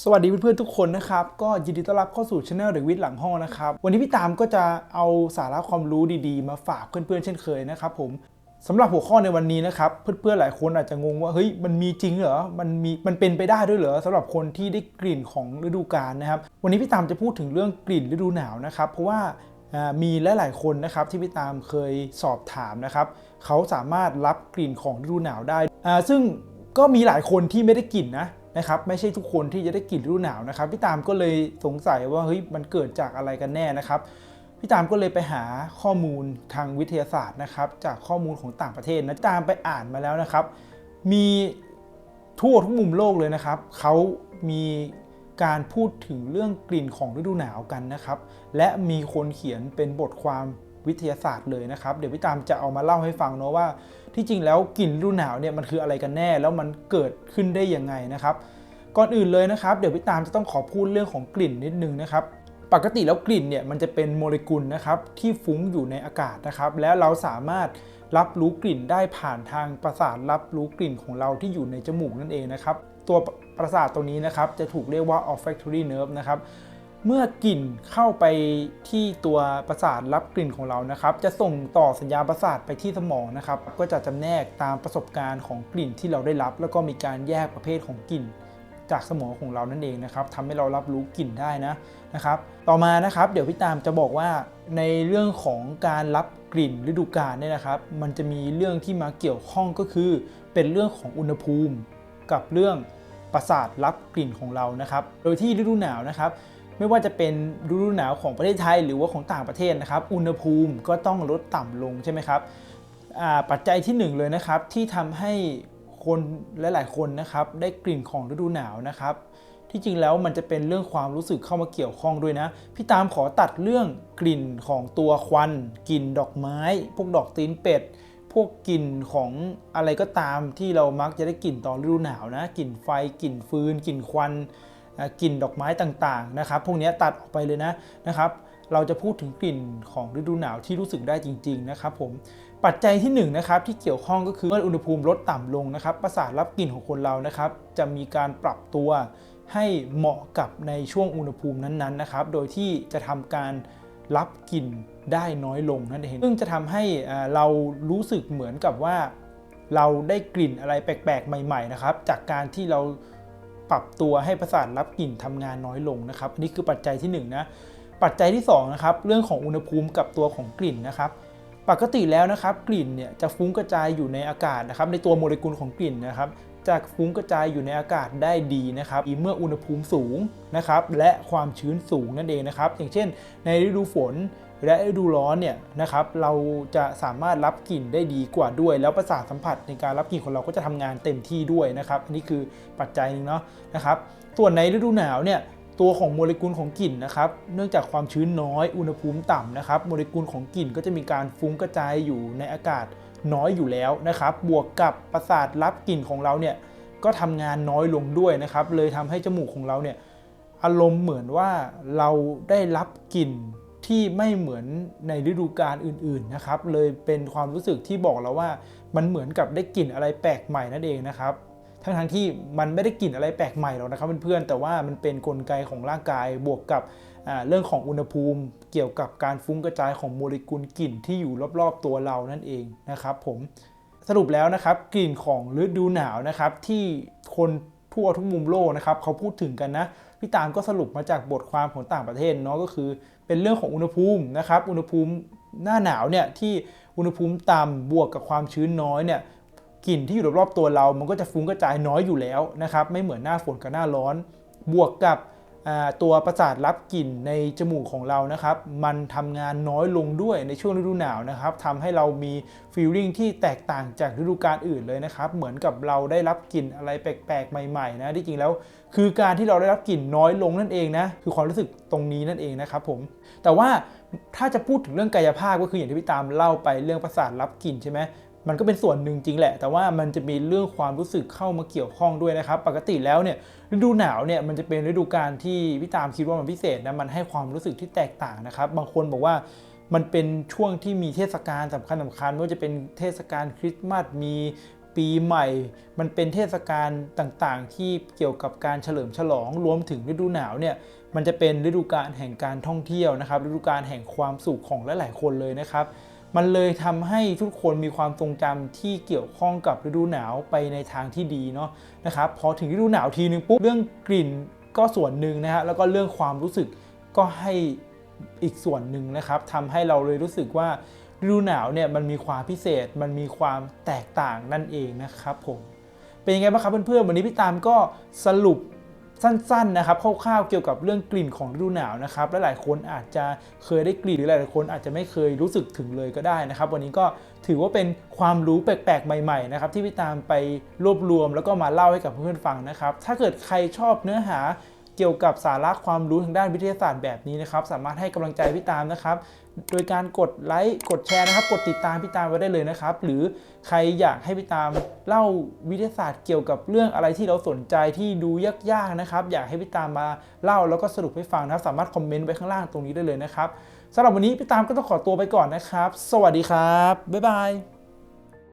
สวัสดีเพื่อนๆทุกคนนะครับ ก็ยินดีต้อนรับเข้าสู่ช anel เด็กวิทย์หลังห้องนะครับ วันนี้พี่ตามก็จะเอาสาระความรู้ดีๆ มาฝากเพื่อนๆเช่นเคยนะครับผมสำหรับหัวข้อในวันนี้นะครับ เพื่อนๆหลายคนอาจจะงงว่าเฮ้ยมันมีจริงเหรอมันมีมันเป็นไปได้ด้วยเหรอสำหรับคนที่ได้กลิ่นของฤดูกาลนะครับ วันนี้พี่ตามจะพูดถึงเรื่องกลิ่นฤดูหนาวนะครับ เพราะว่าอ่ามีหลายๆคนนะครับที่พี่ตามเคยสอบถามนะครับเขาสามารถรับกลิ่นของฤดูหนาวได้ซึ่งก็มีหลายคนที่ไม่ได้กลิ่นนะ นะครับไม่ใช่ทุกคนที่จะได้กลิ่นฤดูหนาวนะครับพี่ตามก็เลยสงสัยว่าเฮ้ยมันเกิดจากอะไรกันแน่นะครับพี่ตามก็เลยไปหาข้อมูลทางวิทยาศาสตร์นะครับ จากข้อมูลของต่างประเทศนะตามไปอ่านมาแล้วนะครับ มีทั่วทุกมุมโลกเลยนะครับเขามีการพูดถึงเรื่องกลิ่นของฤดูหนาวกันนะครับ และมีคนเขียนเป็นบทความ วิทยาศาสตร์เลยนะครับ เดี๋ยวพี่ตามจะเอามาเล่าให้ฟังเนาะว่า ที่จริงแล้วกลิ่นฤดูหนาวเนี่ยมันคืออะไรกันแน่ แล้วมันเกิดขึ้นได้ยังไงนะครับ ก่อนอื่นเลยนะครับ เดี๋ยวพี่ตามจะต้องขอพูดเรื่องของกลิ่นนิดนึงนะครับปกติแล้วกลิ่นเนี่ยมันจะเป็นโมเลกุลนะครับที่ฟุ้งอยู่ในอากาศนะครับ แล้วเราสามารถรับรู้กลิ่นได้ผ่านทางประสาทรับรู้กลิ่นของเราที่อยู่ในจมูกนั่นเองนะครับ ตัวประสาทตัวนี้นะครับจะถูกเรียกว่า olfactory nerve นะครับ เมื่อกลิ่นเข้าไปที่ตัวประสาทรับกลิ่นของเรานะครับ จะส่งต่อสัญญาณประสาทไปที่สมองนะครับ ก็จะจำแนกตามประสบการณ์ของกลิ่นที่เราได้รับ แล้วก็มีการแยกประเภทของกลิ่น จากสมองของเรานั่นเองนะครับทำให้เรารับรู้กลิ่นได้นะนะครับ ต่อมานะครับ เดี๋ยวพี่ตามจะบอกว่าในเรื่องของการรับกลิ่นฤดูกาลเนี่ยนะครับ มันจะมีเรื่องที่มาเกี่ยวข้องก็คือ เป็นเรื่องของอุณหภูมิ กับเรื่องประสาทรับกลิ่นของเรานะครับ โดยที่ฤดูหนาวนะครับ ไม่ว่าจะเป็นฤดูหนาวของประเทศไทยหรือว่าของต่างประเทศนะครับ อุณหภูมิก็ต้องลดต่ำลงใช่ไหมครับปัจจัยที่หนึ่งเลยนะครับที่ทำให้คนหลาย ๆ คนนะครับได้กลิ่นของฤดูหนาวนะครับที่จริงแล้วมันจะเป็นเรื่องความรู้สึกเข้ามาเกี่ยวข้องด้วยนะ พี่ตามขอตัดเรื่องกลิ่นของตัวควันกลิ่นดอกไม้ พวกดอกตีนเป็ด พวกกลิ่นของอะไรก็ตามที่เรามักจะได้กลิ่นตอนฤดูหนาวนะกลิ่นไฟกลิ่นฟืนกลิ่นควัน กลิ่นดอกไม้ต่างๆนะครับพวกนี้ตัดออกไปเลยนะนะครับ เราจะพูดถึงกลิ่นของฤดูหนาวที่รู้สึกได้จริง ๆ นะครับผมปัจจัยที่1นงนะครับที่เกี่ยวข้องก็คือเมื่ออุณหภูมิลดต่ำลงนะครับประสาทรับกลิ่นของคนเรานะครับ จะมีการปรับตัวให้เหมาะกับในช่วงอุณหภูมินั้นๆนะครับ โดยที่จะทำการรับกลิ่นได้น้อยลงนั่นเองซึ่งจะทำให้เรารู้สึกเหมือนกับว่า เราได้กลิ่นอะไรแปลกๆ ใหม่ ๆ นะครับ จากการที่เรา ปรับตัวให้ประสาทรับกลิ่นทำงานน้อยลงนะครับอันนี้คือปัจจัยที่1นงนะปัจจัยที่2นะครับเรื่องของอุณหภูมิกับตัวของกลิ่นนะครับ ปกติแล้วนะครับ กลิ่นเนี่ยจะฟุ้งกระจายอยู่ในอากาศนะครับ ในตัวโมเลกุลของกลิ่นนะครับจะฟุ้งกระจายอยู่ในอากาศได้ดีนะครับเมื่ออุณหภูมิสูงนะครับ และความชื้นสูงนั่นเองนะครับ อย่างเช่น ในฤดูฝน และฤดูร้อนเนี่ยนะครับเราจะสามารถรับกลิ่นได้ดีกว่าด้วย แล้วประสาทสัมผัสในการรับกลิ่นของเราก็จะทำงานเต็มที่ด้วยนะครับอันนี้คือปัจจัยหนึงเนาะนะครับส่วนในฤดูหนาวเนี่ยตัวของโมเลกุลของกลิ่นนะครับ เนื่องจากความชื้นน้อย อุณหภูมิต่ำนะครับ โมเลกุลของกลิ่นก็จะมีการฟุ้งกระจายอยู่ในอากาศน้อยอยู่แล้วนะครับ บวกกับประสาทรับกลิ่นของเราเนี่ยก็ทำงานน้อยลงด้วยนะครับ เลยทำให้จมูกของเราเนี่ยอารมณ์เหมือนว่าเราได้รับกลิ่น ที่ไม่เหมือนในฤดูกาลอื่นๆนะครับ เลยเป็นความรู้สึกที่บอกเราว่ามันเหมือนกับได้กลิ่นอะไรแปลกใหม่นั่นเองนะครับทั้งทั้งๆที่มันไม่ได้กลิ่นอะไรแปลกใหม่หรอกนะครับเพื่อนๆแต่ว่ามันเป็นนกลไกของร่างกายบวกกับเรื่องของอุณหภูมิ เกี่ยวกับการฟุ้งกระจายของโมเลกุลกลิ่นที่อยู่รอบๆตัวเรานั่นเองนะครับ ผมสรุปแล้วนะครับกลิ่นของฤดูหนาวนะครับที่คนทั่วทุกมุมโลกนะครับเขาพูดถึงกันนะ พี่ตามก็สรุปมาจากบทความของต่างประเทศเนาะก็คือ เป็นเรื่องของอุณหภูมินะครับอุณหภูมิหน้าหนาวเนี่ยที่อุณหภูมิต่ำบวกกับความชื้นน้อยเนี่ยกลิ่นที่อยู่รอบๆตัวเรา มันก็จะฟุ้งกระจายน้อยอยู่แล้วนะครับไม่เหมือนหน้าฝนกับหน้าร้อน บวกกับ ตัวประสาทรับกลิ่นในจมูกของเรานะครับ มันทำงานน้อยลงด้วยในช่วงฤดูหนาวนะครับทำให้เรามีฟีลลิ่งที่แตกต่างจากฤดูกาลอื่นเลยนะครับ เหมือนกับเราได้รับกลิ่นอะไรแปลกๆ ใหม่ๆนะที่จริงแล้ว คือการที่เราได้รับกลิ่นน้อยลงนั่นเองนะคือความรู้สึกตรงนี้นั่นเองนะครับผมแต่ว่าถ้าจะพูดถึงเรื่องกายภาพก็คืออย่างที่พี่ตามเล่าไปเรื่องประสาทรับกลิ่นใช่ไหม มันก็เป็นส่วนหนึ่งจริงแหละ แต่ว่ามันจะมีเรื่องความรู้สึกเข้ามาเกี่ยวข้องด้วยนะครับ ปกติแล้วเนี่ยฤดูหนาวเนี่ยมันจะเป็นฤดูกาลที่พี่ตามคิดว่ามันพิเศษนะมันให้ความรู้สึกที่แตกต่างนะครับ บางคนบอกว่ามันเป็นช่วงที่มีเทศกาลสำคัญสำคัญไม่ว่าจะเป็นเทศกาลคริสต์มาสมีปีใหม่ มันเป็นเทศกาลต่างๆ ที่เกี่ยวกับการเฉลิมฉลองรวมถึงฤดูหนาวเนี่ยมันจะเป็นฤดูกาลแห่งการท่องเที่ยวนะครับฤดูกาลแห่งความสุขของหลายๆคนเลยนะครับ มันเลยทำให้ทุกคนมีความทรงจำที่เกี่ยวข้องกับฤดูหนาวไปในทางที่ดีเนาะนะครับพอถึงฤดูหนาวทีนึงปุ๊บเรื่องกลิ่นก็ส่วนหนึ่งนะฮะแล้วก็เรื่องความรู้สึกก็ให้อีกส่วนหนึ่งนะครับทำให้เราเลยรู้สึกว่าฤดูหนาวเนี่ยมันมีความพิเศษมันมีความแตกต่างนั่นเองนะครับผมเป็นยังไงบ้างครับเพื่อนๆวันนี้พี่ตามก็สรุป สั้นๆนะครับคร่าวๆเกี่ยวกับเรื่องกลิ่นของฤดูหนาวนะครับและหลายคนอาจจะเคยได้กลิ่นหรือหลายๆคนอาจจะไม่เคยรู้สึกถึงเลยก็ได้นะครับ วันนี้ก็ถือว่าเป็นความรู้แปลกๆ ใหม่ๆนะครับที่พี่ตามไปรวบรวมแล้วก็มาเล่าให้กับเพื่อนๆฟังนะครับ ถ้าเกิดใครชอบเนื้อหา เกี่ยวกับสาระความรู้ทางด้านวิทยาศาสตร์แบบนี้นะครับ สามารถให้กำลังใจพี่ตามนะครับ โดยการกดไลค์กดแชร์นะครับ กดติดตามพี่ตามไว้ได้เลยนะครับ หรือใครอยากให้พี่ตามเล่าวิทยาศาสตร์เกี่ยวกับเรื่องอะไรที่เราสนใจที่ดูยากๆนะครับ อยากให้พี่ตามมาเล่าแล้วก็สรุปให้ฟังนะครับ สามารถคอมเมนต์ไว้ข้างล่างตรงนี้ได้เลยนะครับสำหรับวันนี้พี่ตามก็ต้องขอตัวไปก่อนนะครับ สวัสดีครับบ๊ายบาย